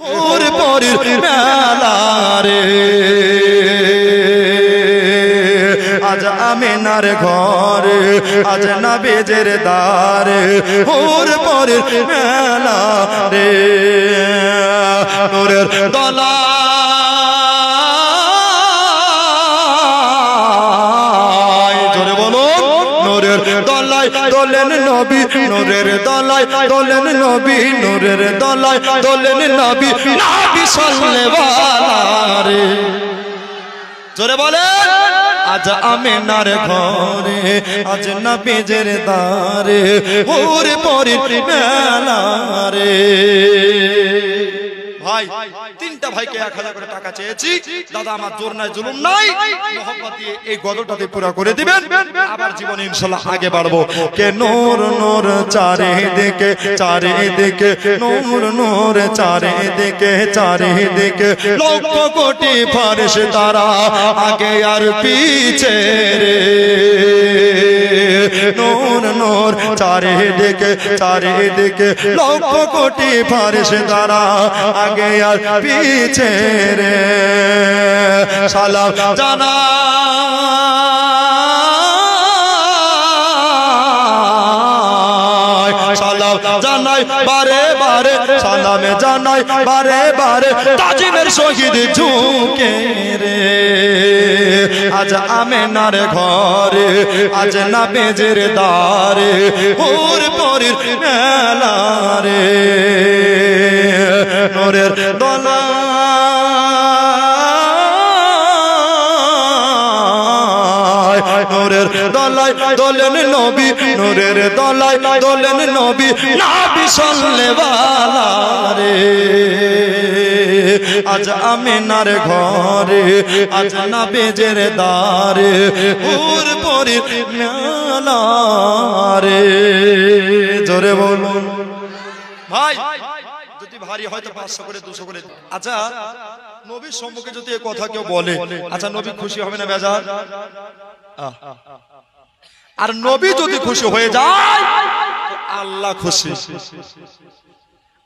ওর পরের মেলারে। আজ আমিনার ঘরে, আজ না বেজের দ্বারে ওর পরের মেলা রে দলা নোরের দলাই, দোলেন নবী নোরের দলাই, দোলেন নবী নোরের দলাই, দোলেন নবী নবী সাল্লাল্লাহু জোরে বলে আজ আমিনার ঘরে, আজ না বেজের দারে ওরে পরে মেলা রে ভাই, তিনটা ভাইকে এক হাজার করে টাকা চেয়েছি। দাদা, আমার জোর নাই জুলুম নাই। দিয়ে এই গদরটাতে পুরা করে দিবেন। আবার জীবনে ইনশাল্লাহ আগে বাড়বো। কে নূর নূর চারে দিকে চারে দিকে নূর নূর চারে দিকে চারে দিকে লক্ষ কোটি ফারস তারা আগে আর পিছে রে। নূর নূর। চারে দিকে চারে দিকে লক্ষ কোটি ফারস তারা আগে আর পিছে রে। সালাম জানা। সালাম জানাই, বারে বারে সালামে জানাই বারে বারে তাজিমের শহীদ ঝুঁকে রে। আজ আমেনার ঘরে, আজ না বেজের দারে ওর পরের মেলা রে নোরের দলা নোরের দলাই দোলেন নবী, নোরের দলাই দোলেন নবী নাবি সল্লেবালা আজ আমিনার ঘরে, আজ না বেজের দারে ওর পরে মেলা রে জোরে বলুন। ভাই, যদি ভারী হয়তো পাঁচশো করে, দুশো করে আচ্ছা নবীর সম্মুখে যদি এ কথা কেউ বলে আচ্ছা নবী খুশি হবে না বেজার? আর নবী যদি খুশি হয়ে যায় আল্লাহ খুশি।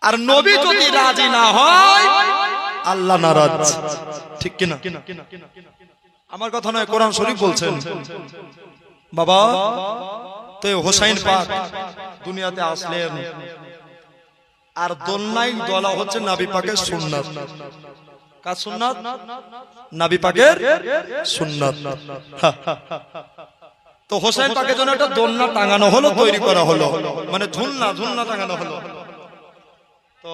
আর নবী যদি রাজি না হয় আল্লাহ নারাজ। ঠিক কিনা? আমার কথা নয়, কোরআন শরীফ বলছেন। বাবা, তো হোসাইন পাক দুনিয়াতে আসলেন। আর দোলনাই দলা হচ্ছে নাবি পাকের সুন্নাত। কার সুন্নাত? নাবি পাকের সুন্নাত। তো হোসেন পাকের জন্য একটা দোলনা টাঙানো হলো, তৈরি করা হলো। মানে ঝুলনা ঝুলনা টাঙানো হলো। তো